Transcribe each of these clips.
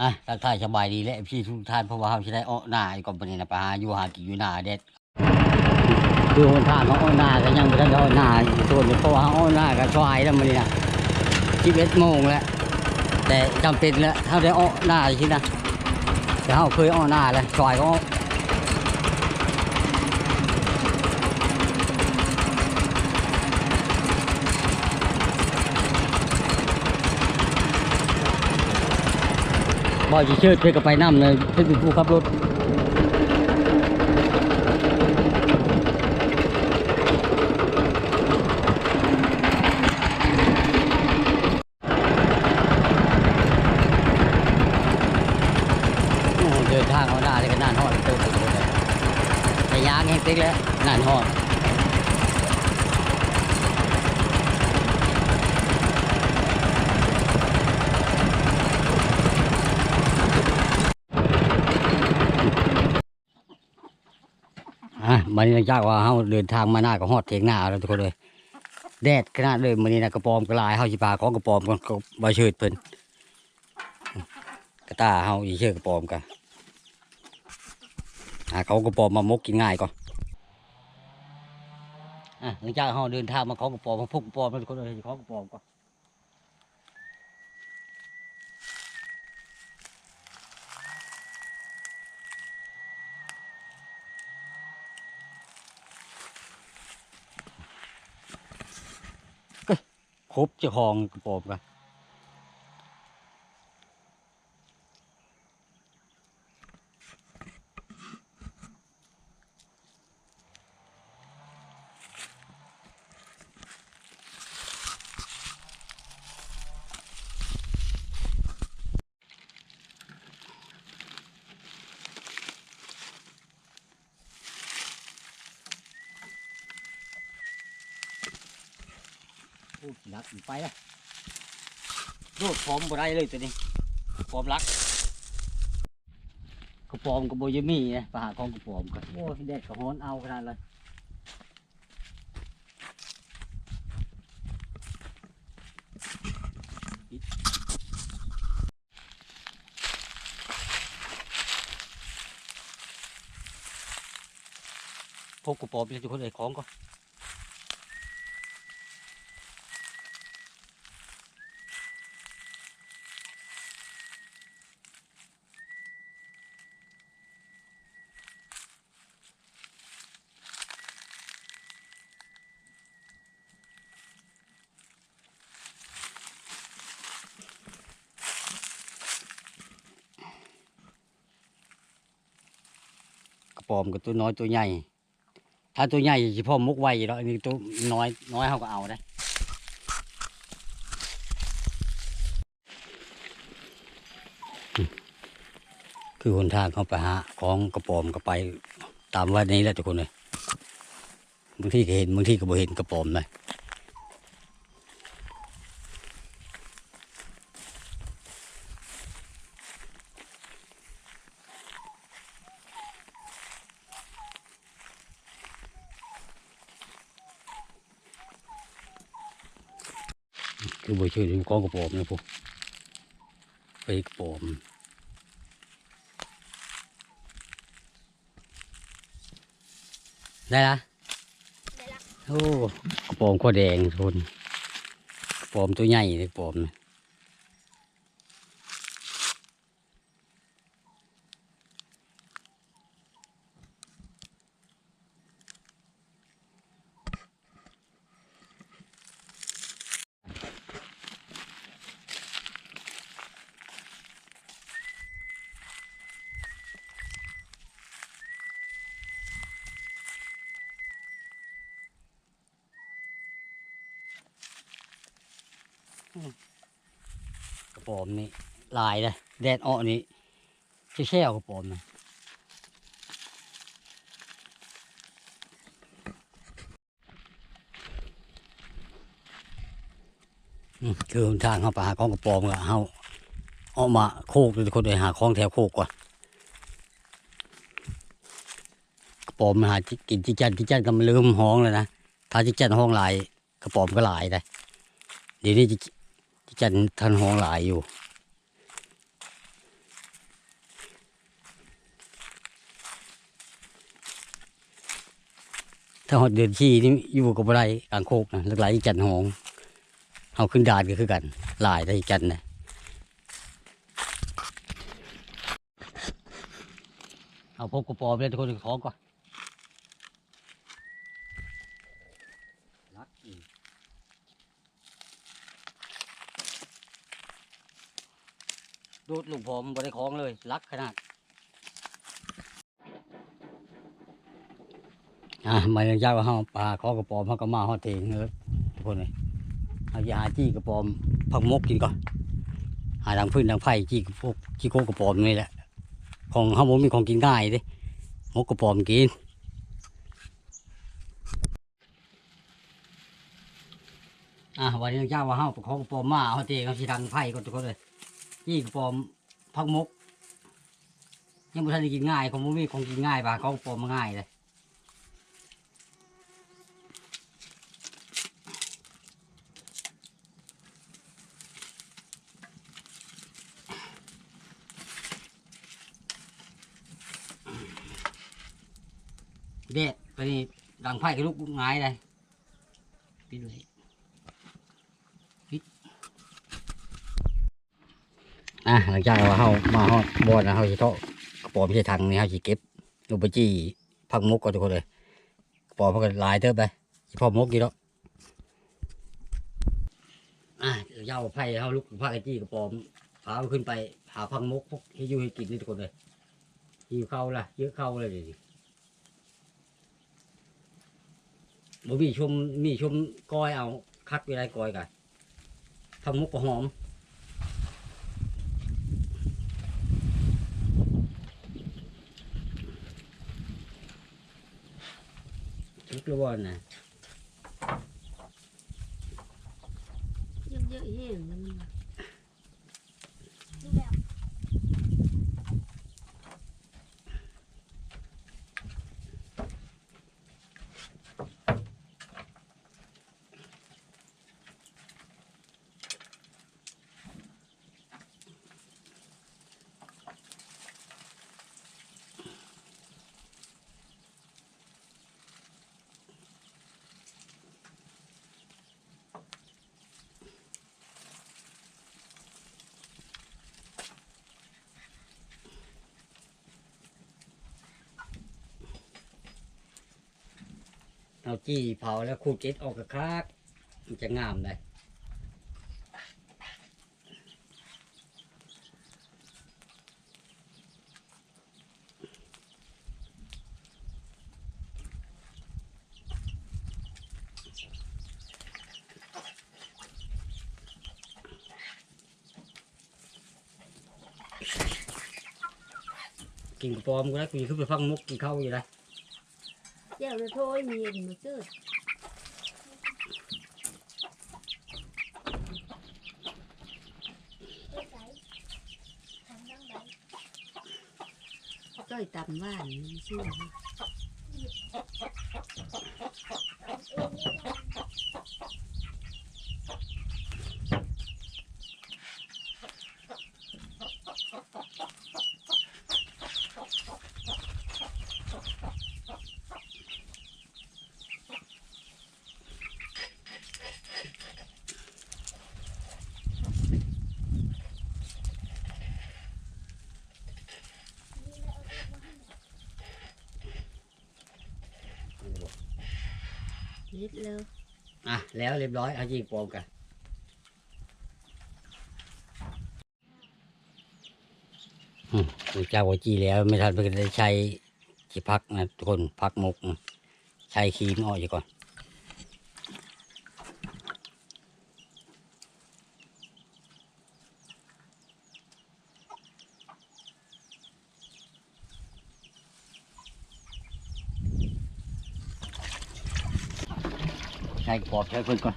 อะทักทายสบายดีและพี่ทุกท่านเพราะว่าเขาจะได้อ้อหน้าไอ้กก่อนปนี้นะไปหาอยู่หากินอยู่หน้าเด็ดคือคนท่านขาอ้อหน้าก็ยังไม่ได้อ้อหน้าอยู่ส่วนเพราะว่าอ้อหน้าก็ชวายแล้วมันนี่นะสิบเอ็ดโมงแล้วแต่จำเป็นแล้วเขาได้อ้อหน้าชินะแต่เขาเคยอ้อหน้าแล้วชวายก็ บ่อยจะเชิดเพื่อกับไปน้ำเลยเพื่อเป็นผู้ขับรถเดินทางเอาหน้เลยก็นานหอดเติมเลยแต่ยางแห้งติ๊กแล้วนานหอด มันนี้จากว่าเฮาเดินทางมาหน้าก็ฮอดเถียงหน้าแล้วทุกคนเลยแดดขนาดเลยมันนี้นะกระปอมกระลายเฮาสิปาของกระปอมกันก็บ่เชิดเพิ่นกระตาเฮาอีเชิดกระปอมกันหาเขากระปอมมามกกินง่ายก่อนอะหลังจากเราเดินทางมาเขากระปอมมาพกกระปอมมาทุกคนเลยเขากระปอมก่อน ครบเจ้าของกระปอมกัน ไปแล้วโดดพร้อมบ่ได้เลยตัวนี้พร้อมรักกระปอมกับโบยมี่นะไปหาของกระปอมกันโอ้ยแดดกระฮ้อนเอาขนาดเลยพกกระปอมไปทุกคนเลยของก็ อมกับตัวน้อยตัวใหญ่ ถ้าตัวใหญ่เฉพาะมุกไวอยู่แล้วอันนี้ตัวน้อยน้อยเขาก็เอาได้คือหนทางเขาไปหาของกระปอมก็ไป ตามวัดนี้แหละทุกคนเลยบางที่ก็เห็นบางที่ก็บ่เห็นกระปอมเลย คือบ่ช่วยดูของกระปอมนะพวกไปกระปอมได้ละได้ละโอ้กระปอมก็แดงทุกคนกระปอมตัวใหญ่เลยกระปอมนะ ปอมนี่ลายเลยแดดออกนี่แช่ๆกระปอมนะคือหนทางเขาไปหาของกระปอมก็เขาเอามาโคกเลยคนเลยหาของแถวโคกก่อนกระปอมมันหาจิกินจิจันจิจันก็มันลืมห้องเลยนะถ้าจิจันห้องลายกระปอมก็ลายเลยเดี๋ยวนี้ จันทันหองหลายอยู่ ถ้าหอดเดือนขี้นี่อยู่กับไรกลางโคกนะหลายจันทหองเอาขึ้นดาดก็คือกันหลายได้จันนะเอาพบกระปอมเลยทุกคนขอก่อน ลูกผมบริของเลยรักขนาดอะมายังเจ้าเฮาปลาขอกระปอมเฮาก็มาฮอเองเด้อทุกคนเลยเอายาจี้กระปอมผักมกกินก่อนหาทางพื้นทางไผ่จี้กระพวกจี้โคกระปอมนี่แหละของเฮาบ่มีของกินง่ายด้มกกระปอมกินอะวันนี้เจ้าว่าเฮาไปขอกระปอมมาฮอเองเฮาสิทางไผ่ก่อนทุกคนเลยจี้กระปอม ผักมก ยังบ่ทันได้กินง่ายของบ่มีของกินง่ายปลาเขากระปอมมาง่ายเลยเด็ดไปนี่ดังไฟกับลูกง่ายเลยปิดเลยปิด อะหลังจากว่าเฮามาฮอดบอนนะเฮาสิเทาะกระป๋อมใส่ถังนี่เฮาสิเก็บลงไปจี้พักมกก่อนทุกคนเลยกระป๋อมมักลายเติบไปสิพอมกกี่ดอกอะเยวเอาไผ่เฮาลุกพักไอ้จี้กระป๋อมพาขึ้นไปหาพักมกพวกให้อยู่ให้กินนี่ทุกคนเลยหิวเข้าละเยอะเข้าเลยดี๋ยวนี้บ่มีชมมีชมก้อยเอาคักเวลาก้อยกันทำมุกก็หอม ทุกระวันนะ เยอะเยอะแห้งมันว่ะ เอาจี้เผาแล้วคูดเก็ดออกกระคักมันจะงามเลยกินกระปอมก็ได้กูจะขึ้นไปฟังมุกกินข้าวอยู่ได้เจ้าจะโทยมีเย็นมาซื้อก้อยตำว่านมันซื้อ เฮ็ดแล้ว อะ แล้วเรียบร้อยเอาจีกปอมกันอืมเจ้าว่าจีแล้วไม่ทันไปได้ใช้ที่พักนะทุกคนพักมุก ใช้ครีมออกอยู่ก่อน ใช้ปอบใช้เพิ่นก่อน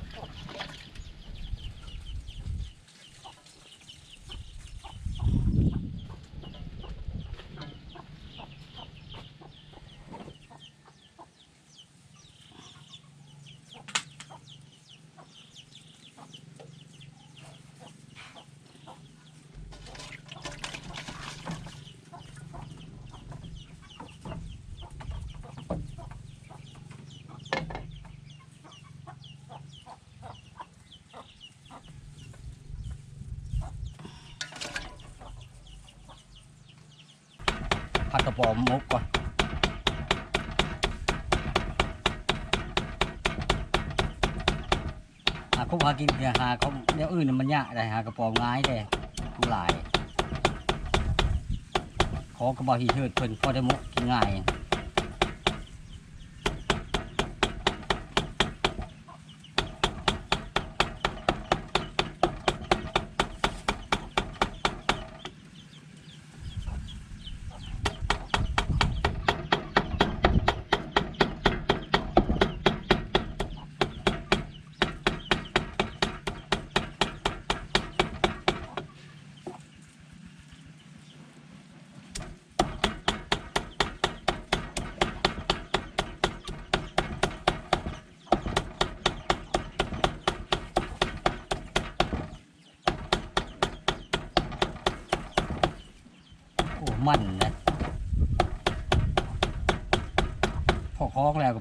ผัดกระป๋อมมุกก่อนหาคุกหากินเนี่ยหาเขาเดี๋ยวอื่นน่ะมันยากเลยหากระป๋อมง่ายเลยทุหลาย ขอกระบอกหีเชิดเพิ่นพอได้มุกกินง่าย โอ้มันนะพอคล้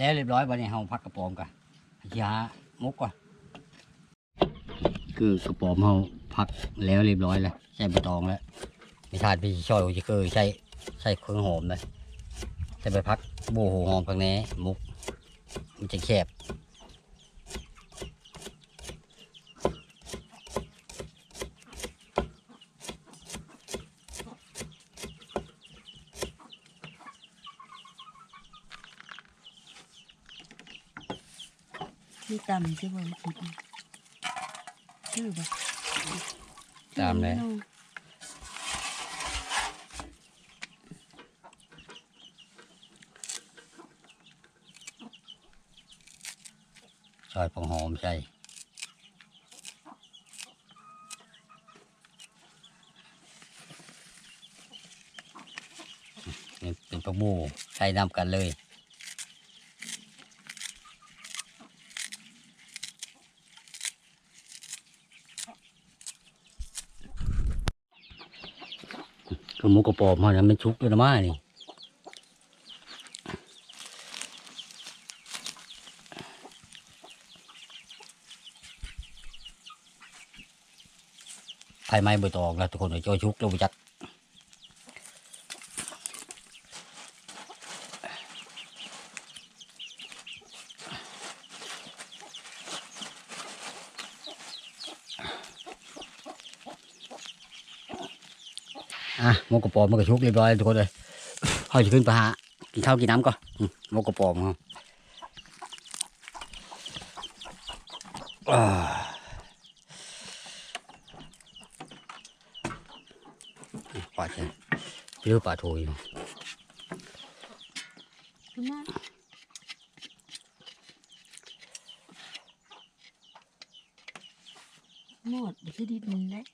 แล้วเรียบร้อยวันนี้เฮาพักกระป๋อมกันยามุกก่อนคือกระป๋อมเฮาพักแล้วเรียบร้อยแล้วใส่ใบตองแล้วมีชาติพี่ช่อยโอจิเกอร์ใส่ใส่เครื่องหอมเลยใส่ใบพักโบโหหอมข้างในมุก มันจะแคบ มีตำใช่ไหมชื่อแบบตามเลยซอยผงหอมใส่เป็นปลาบูใส่น้ำกันเลย ก็ หมูกระปอบมันมันชุกเลยนะมานี่ไฟไม้ใบตอกแล้วทุกคนเดี๋ยจะชุกแล้วบ่จัด อะหมูกระปอบมันก็ชุกเรียบร้อยทุกคนเลยห้อยขึ้นไปหากินข้าวกินน้ำก่อนมหมูกระปอมครับปลาเช่เรือปลาทูอยู่ คุณแม่หมดเดี๋ยวจะดีดมันเลย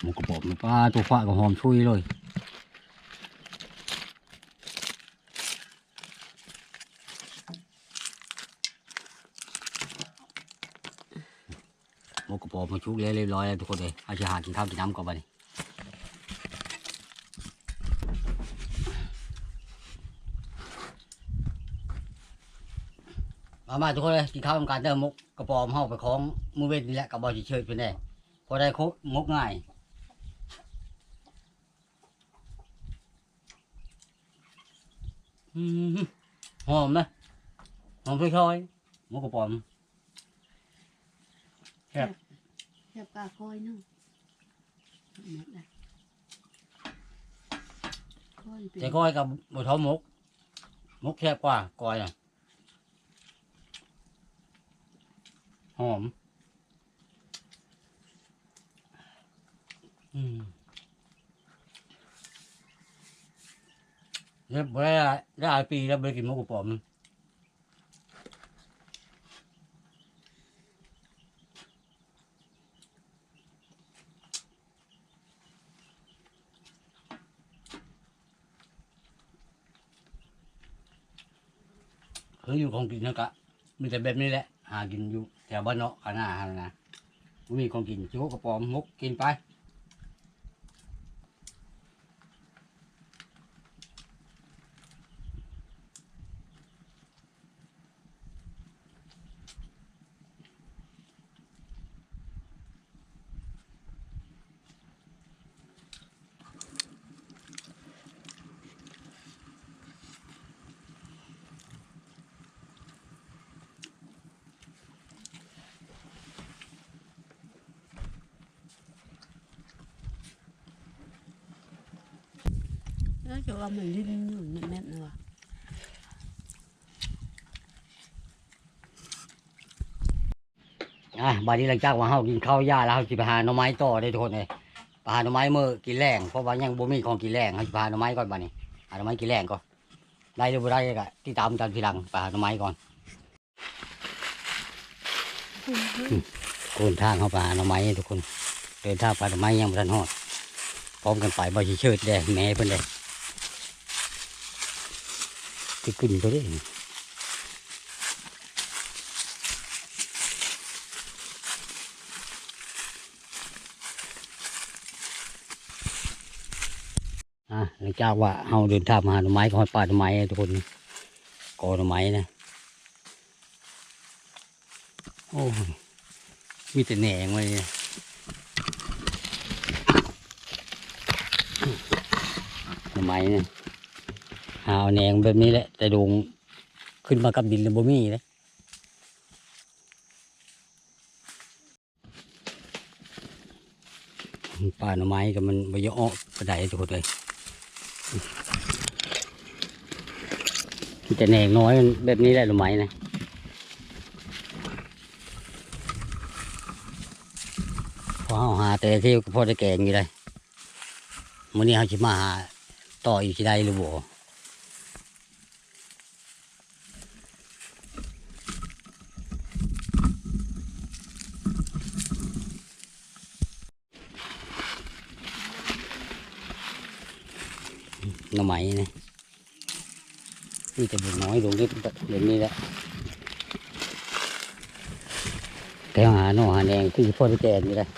หมูกระบอกมันปลา ตัวฟ้าก็หอมชุยเลยหมูกระบอกมันชุกเรียบร้อยแล้วทุกคนเลยเอาจะหากินข้าวกินน้ำก่อนไปมามาทุกคนเลยกินข้าวทำการเติมมุกกระปอมเฮาไปของมือเวทนี่แหละกับบอลเฉยๆเป็นไงพอได้ครบมุกง่าย อืมหอมนะหอ มค่อยๆหมูกระป๋อมครับแค่ปลาคอยเนึงหมดเลยคอยเป็นแต่ก้อยกับบะท้อหมกหมกแคบกว่าก้อยอะหอม อืมเนี่ยบ่ได้หลายได้หลายปีแล้วไม่ได้กินหมูกระป๋อม คืออยู่ของกินนั่นก็มีแต่แบบนี้แหละ หากินอยู่แถวบ้านเนาะข้างหน้าหั่นนะบ่มีของกินชิวกระป๋อมมุกกินไป แล้วจะว่ามันลิ้นอยู่แม่นๆนะวะอะบัดนี้หลังจากว่าเฮากินข้าวยาแล้วเฮาสิไปหาหน่อไม้ต่อได้ทุกคนเลยไปหาหน่อไม้มื้อกินแรงเพราะว่ายังบ่มีของกินแรงเฮาสิไปหาหน่อไม้ก่อนบัดนี้หาหน่อไม้กินแรงก่อนได้หรือบ่ได้ก็ติดตามกันทีหลังไปหาหน่อไม้ก่อนโกนทางเข้าไปหาหน่อไม้ทุกคนเดินทางไปหน่อไม้ยังบ่ทันฮอดพร้อมกันไปบ่สิเชิดแด้แม่เพิ่นเด้ สิขึ้นไปเด้หลังจากว่าเราเดินทางมาหาหน่อไม้ก็หอดป่าหน่อไม้ทุกคนกอหน่อไม้นะโอ้มีแต่แหน่งเลยเนี่ยหน่อไม้เนี่ย หาเอาแหนงแบบนี้แหละ แต่ดงขึ้นมากับดินเลยบ่มีเลยป่าหน่อไม้ก็มันบยออกกระไดทุกคนเลยจะแหนงน้อยแบบนี้แหละรู้ไหมนะพอเอาหาแต่ที่พอได้แกงอยู่ได้มื่อนี้เขาจะมาหาต่ออีกที่ใดหรือบ่ หมนะนี่จะบุญน้อยลงนิดเดี๋ยวนี้แหละแต่หาหน่อหาแดงที่พ่อได้แจกนี่แหละ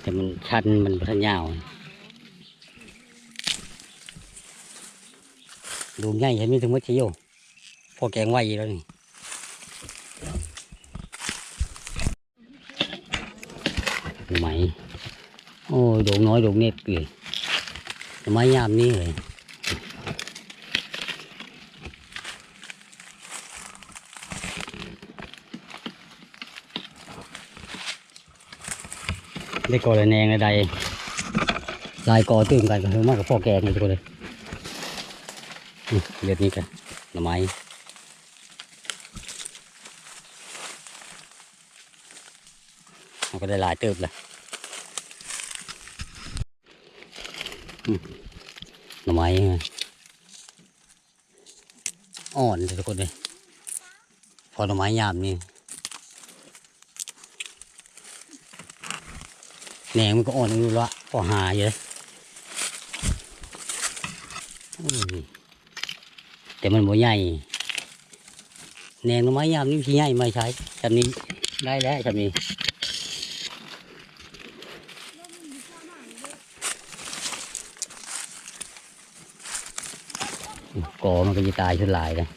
แต่มันชันมันบ่ทันยาวดูง่ายเห็นมีถึงมัดชิโยพอแกงไว้แล้วนี่ ดูไหม โอ้ยโดงน้อยโดงเน็ตเลยไม้ยามนี้เลยได้กอละแนงอะไรลายกอตื่นกันก็คือมากกับพ่อแกงเลยทุกคนเลยเลือดนี้กันหน่อไม้มัน ก็ได้หลายเติบเลยหน่อไม้ไงอ่อนเลยทุกคนเลยพอหน่อไม้ยามนี่แหนงมันก็อ่อนอยู่ละพอหาอยู่เลยอุ้ยแต่มันบ่ใหญ่แหนงหน่อไม้ยามนี่ที่ใหญ่ไม่ใช่จำนี้ได้แล้วจำนี้ กอมันก็จะตายชุดหลายเลย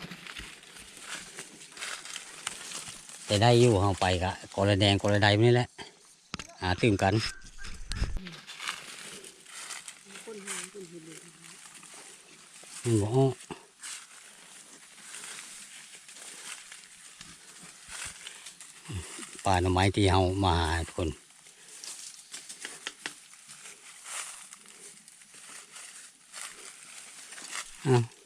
แต่ได้อยู่เอาไปกะกอระแดงกอระไดนี่แหละ หาตื่มกันหมันบอกอ้อป่าหน่อไม้ที่เฮามาหาทุกคนอ้าวหน่อ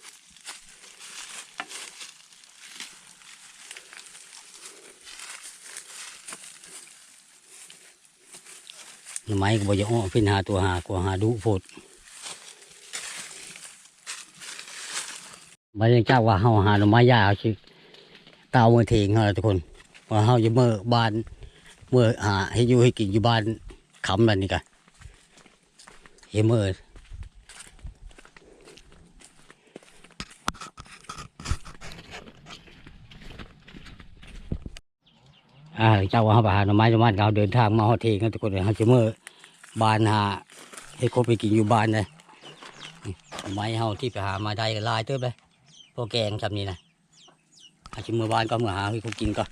ไม้ก็บอกจะอ้อเป็นหาตัวหากว่าหาดุโพดมาเรียนเจ้าว่าเฮาหาหน่อไม้ยาเอาชิตาเมือเทงเฮาล่ะทุกคนว่าเฮาจะเมื่อบ้านเมื่อหาให้อยู่ให้กินอยู่บ้านคำแบบนี้กันเฮเมื่อ เจ้าว่าเขาไปหาหน่อไม้หน่อไม้เราเดินทางมาฮอดเทกันทุกคนเลยเขาจะเมื่อบานหาให้ครบไปกินอยู่บ้านเลยนี่หน่อไม้เฮาที่ไปหามาได้ก็ลายเติบเลยพวกแกงจำนี้นะอาชิเมื่อบ้านก็เมื่อหาให้เขากินก็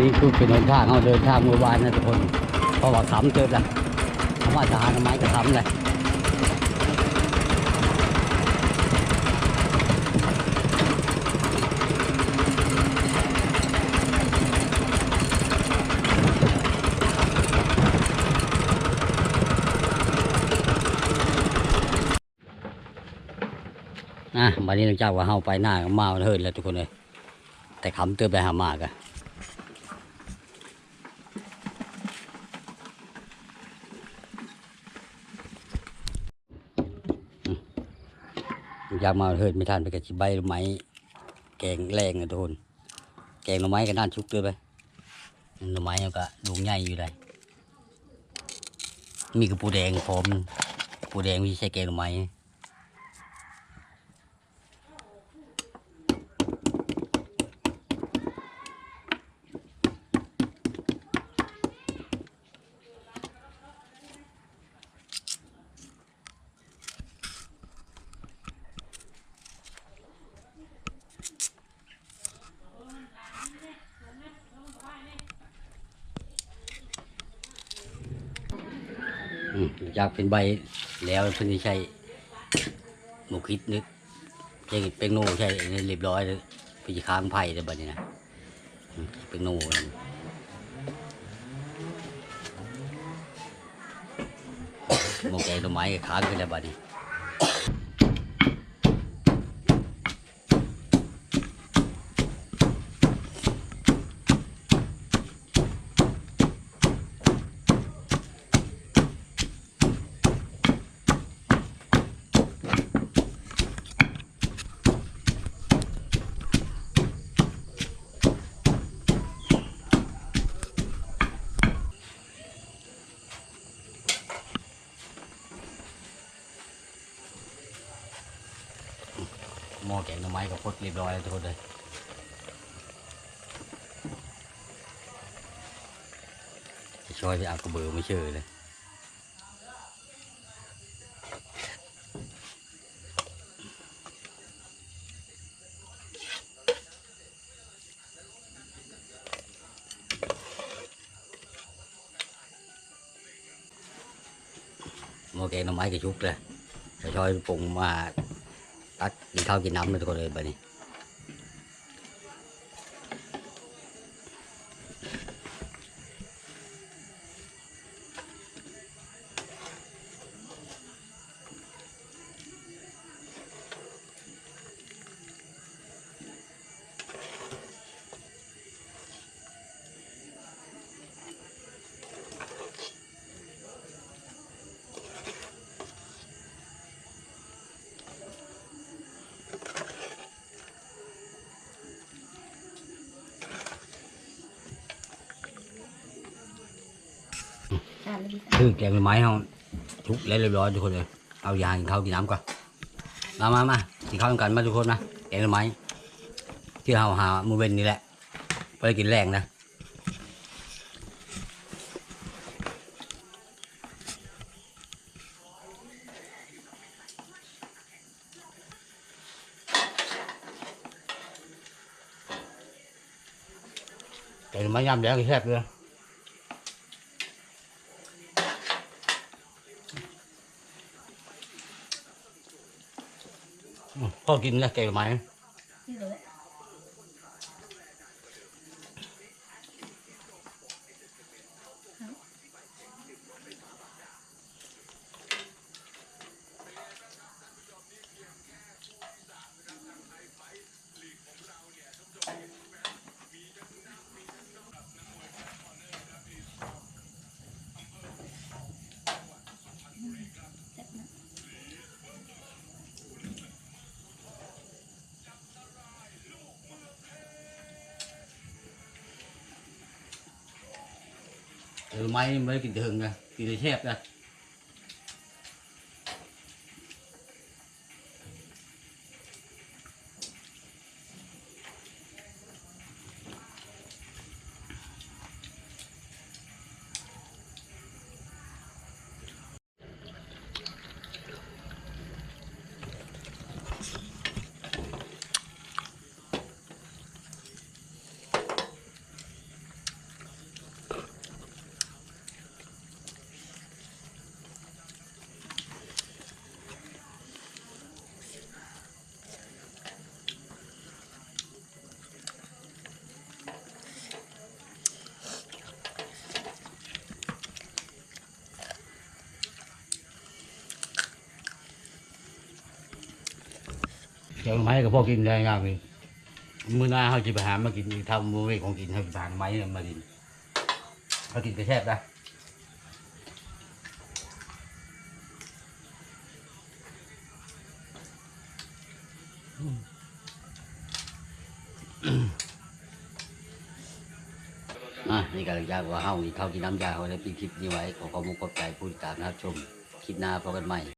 นี่คือเป็นหนทางเขาเดินทางเมื่อวานนะทุกคนเพราะว่าขำเติบละคำว่าจะหาหน่อไม้ก็ขำเลย นะบัดนี้หลังจากว่าเฮาไปหน้าก็มาเฮิรแล้วทุกคนเลยแต่คำเตือนไปหามากอะอืมหลังจากมาเฮิรไม่ทันไปกับใบไม้แกงแรงอะทุกคนแกงหน่อไม้ก็น่านชุกเตือนไปหน่อไม้ก็ดุงใหญ่อยู่เลยมีกระปูแดงพร้อมปูแดงมีใช้แกงหน่อไม้ากเป็นใบแล้วเพิ่นจะใช้หมูคิดนึกใช้เป็นโน่ใช่เรียบร้อยเลยไปค้างไผ่เลยบัดนี้นะเป็นโน่หมกแกงต้นไม้ค้างขึ้นแล้วบัดนี้ แกงหน่อไม้ก็พดเรียบร้อยแล้วทุกคนเลยจะช่วยไปเอากระเบือไม่เชื่อเลยหม้อแกงหน่อไม้ก็ชุกเลยจะช่วยปรุงมา ตักกินข้า แกงไม้เขาชุกแล้วเรียบร้อยทุกคนเลยเอายางกินข้าวกินน้ำก่อนมามามากินข้าวกันมาทุกคนนะแกงไม้ที่เราหามือเวนนี่แหละไปกินแรงนะแกงไม้ยำแดงก็แซ่บเลย พ่อกินแล้วแกงไหม เออไม้ไม่ได้กินเถิงนะกินได้แทบนะ เดี๋ยวมาให้กับพ่อกินได้งามเลยมื้อหน้าเขาจะไปหามากินอีกทำมื้อเวกของกินให้ไปหาไม้มากินเขากินกระแทบได้อะนี่ก็อยากว่าเฮานี่เขากินน้ำยาเขาได้ปีคลิปนี้ไว้ ขอขอบคุณขอบใจผู้ติดตามนะครับชม คลิปหน้าพบกันใหม่